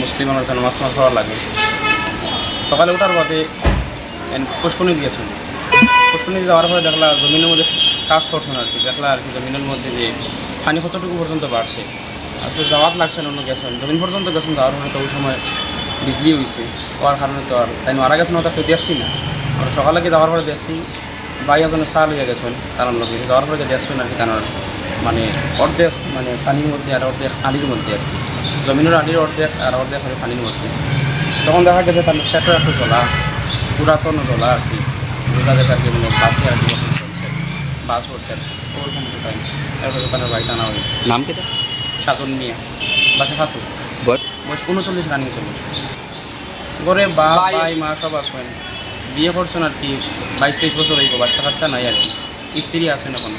মুসলিম লাগে সকালে উঠার পথে পুষ্পনি দিয়েছেন পুষ্পনি যাওয়ার পরে দেখলা জমিনের মধ্যে কাজ করছেন আর কি দেখলা আর কি জমিনের মধ্যে যে পানি কতটুকু পর্যন্ত বাড়ছে আর তো যাওয়ার লাগছে না অন্য গেছেন। জমিন পর্যন্ত গেছেন যাওয়ার পরে তো ওই সময়, বিজলি হয়েছে হওয়ার কারণে তো আর তাই মারা গেছেন ওটা ফেটে আসছি না। আর সকালে কি যাওয়ার পরে দেখছি বাই একজনের সাল হয়ে গেছেন তার লোক যাওয়ার পরে দেখছেন আর কি তার মানে অর্ধেক মানে পানির মধ্যে আর অর্ধেক আলির মধ্যে আর কি জমিনের আলির অর্ধেক আর অর্ধেক হবে পানির মধ্যে তখন দেখা গেছে তার সেটা একটু জলা পুরাতন জলা আর কি বোঝা গেছে আর কি মানে বাসে আর কি বাস করছে ওইখানে টাইম তারপরে তার বাড়িতে আনা হয় নাম কেটা সাতন নিয়ে বাসে ফাতু বয়স উনচল্লিশ রানিং চলে ঘরে বা ভাই মা সব আসবেন বিয়ে করছেন আর কি, বাইশ তেইশ বছর হইব বাচ্চা কাচ্চা নাই আর স্ত্রী আছেন এখন।